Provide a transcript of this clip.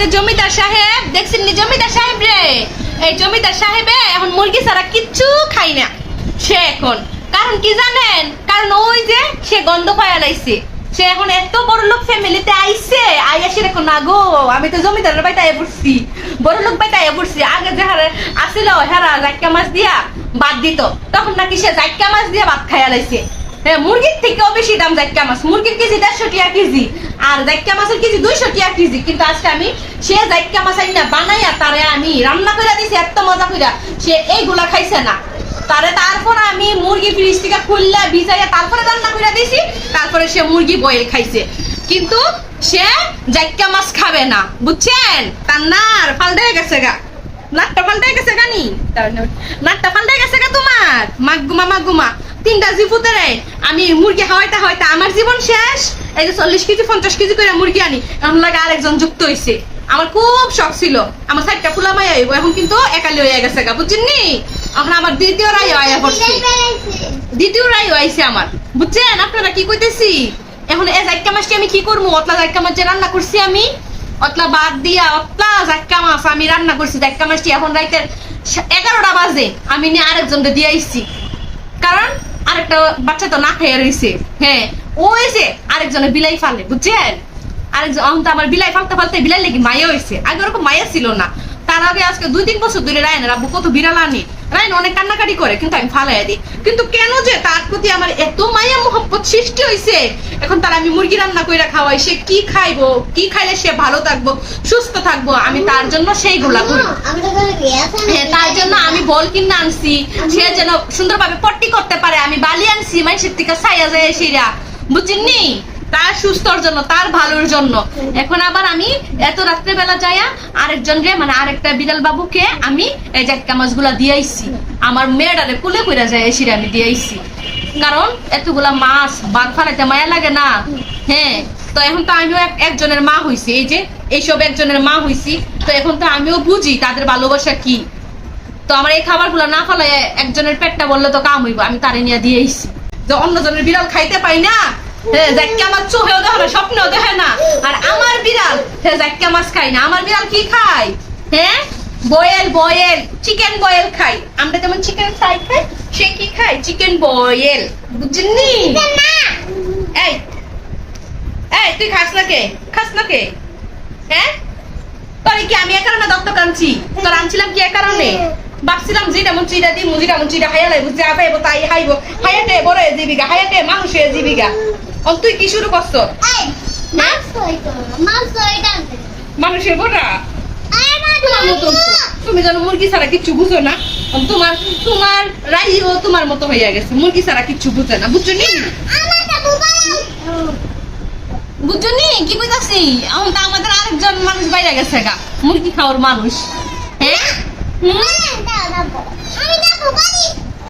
আমাদের জমিদার সাহেব, দেখছেন নি জমিদার সাহেব রে? এই জমিদার সাহেবে এখন মুরগি ছাড়া কিচ্ছু খাই না। সে এখন, কারণ কি জানেন? কারণ ওই যে সে গন্ধ পায়া লাইছে। সে এখন এত বড় লোক ফ্যামিলিতে আইছে, আইয়া সে এখন না গো, আমি তো জমিদারের বাড়িতে আইয়া পড়ছি। বড় লোক বাড়িতে আইয়া পড়ছি। আগে যে হারে আসিল হেরা জাইকা মাছ দিয়া বাদ দিত। তখন নাকি সে জাইকা মাছ দিয়া ভাত খাইয়া লাইছে। হ্যাঁ মুরগির থেকেও বেশি দাম জাইকা মাছ। মুরগির কেজি দেড়শো টাকা কেজি, আর জাইকা মাছের কেজি দুইশো টাকা কেজি। কিন্তু আজকে আমি সে জাইকা মাছ আইনা বানাইয়া তারে আমি রান্না করে দিছি, এত মজা কইরা। সে এইগুলা খাইছে না। তারে তারপর আমি মুরগি ফ্রিজ থেকে খুললা, ভিজাইয়া তারপরে রান্না করে দিছি, তারপরে সে মুরগি বয়েল খাইছে। কিন্তু সে জাইকা মাছ খাবে না, বুঝছেন? তার নার পাল্টে গেছে গা। নাটটা পাল্টে গেছে গানি নাটটা পাল্টে গেছে গা তোমার? মাগুমা মাগুমা তিনটা জিপুতে রে। আমি মুরগি হাওয়াইতে হাওয়াইতে আমার জীবন শেষ। এই যে চল্লিশ কেজি, পঞ্চাশ কেজি করে মুরগি আনি এখন লাগে আরেকজন যুক্ত হয়েছে আমার খুব শখ ছিল। আমার সাইডটা ফুলা মাই আইব এখন কিন্তু একালি হয়ে গেছে গা বুঝছেন নি? এখন আমার দ্বিতীয় রায় আয়া পড়ছে। দ্বিতীয় রায় আইছে আমার বুঝছেন? আপনারা কি কইতেছি? এখন এই জাইকা মাছটি আমি কি করব? অতলা জাইকা মাছ রান্না করছি আমি অতলা বাদ দিয়া অতলা জাইকা মাছ আমি রান্না করছি। জাইকা মাছটি এখন রাইতের সা- এগারোটা বাজে আমি নিয়ে আরেকজনকে দিয়ে আইছি। কারণ আরেকটা বাচ্চা তো না খেয়ে রইছে। হ্যাঁ ওই যে আরেকজনে বিলাই ফালে বুঝছেন? আরেকজন বিলাই ফালতে ফালতে বিলাই লেগে মায়া হয়েছে আগে ওরকম মায়া ছিল না। তার আগে আজকে দুই তিন বছর ধরে রায়নের আব্বু কত বিড়াল আনি রায়ন অনেক কান্নাকাটি করে কিন্তু আমি ফালাই দিই। কিন্তু কেন যে তার প্রতি আমার এত মায়া মোহব্বত সৃষ্টি হয়েছে এখন তার আমি মুরগি রান্না করে খাওয়াই সে কি খাইবো? কি খাইলে সে ভালো থাকব সুস্থ থাকব? আমি তার জন্য সেইগুলা করি। হ্যাঁ তার জন্য আমি বল কিনে আনছি। সে যেন সুন্দরভাবে পট্টি করতে পারে আমি বালি আনছি মানুষের থেকে ছাইয়া যায় সেরা। বুঝছেননি তার সুস্থর জন্য, তার ভালোর জন্য। এখন আবার আমি এত রাত্রে বেলা যাইয়া আরেকজন রে মানে আরেকটা বিড়াল বাবুকে আমি এই জাটকা মাছগুলা দিয়াইছি। আমার মেয়েটারে কুলে কইরা যায় সেটা আমি দিয়াইছি। কারণ এতগুলা মাছ বাদ ফালাইতে মায়া লাগে না। হ্যাঁ তো এখন তো আমিও এক- একজনের মা হইছি। এই যে এইসব একজনের মা হইছি, তো এখন তো আমিও বুঝি তাদের ভালোবাসা কি। তো আমার এই খাবারগুলো না ফেলে একজনের পেটটা বললে তো কাম হইব, আমি তারে নিয়ে দিয়ে আইছি যে অন্যজনের বিড়াল খাইতে পাই না হ্যাঁ মাছ না আমার বিড়াল কি খায়? বয়েল বয়েল চিকেন বয়েল খাই চিকেন খাই এই তুই খাস না কে? খাস না কে? হ্যাঁ কি আমি কানছি তোর আনছিলাম কি কারণে? ভাবছিলাম যেটা মন চিটা দি মুজিটা মন চিটা হাইয়া লাইব যা পাইব তাই হাইব। হাইয়াতে বড় জীবিকা হাইয়াতে মানুষ হয়ে জীবিকা অন তুই কি শুরু করছ মানুষের মতো তুমি যেন মুরগি ছাড়া কিচ্ছু বুঝো না তোমার তোমার রাইও তোমার মতো হইয়া গেছে মুরগি ছাড়া কিচ্ছু বুঝে না বুঝছ নি বুঝছ নি কি বুঝাছি এখন তো আমাদের আরেকজন মানুষ বাইরে গেছে গা মুরগি খাওয়ার মানুষ হ্যাঁ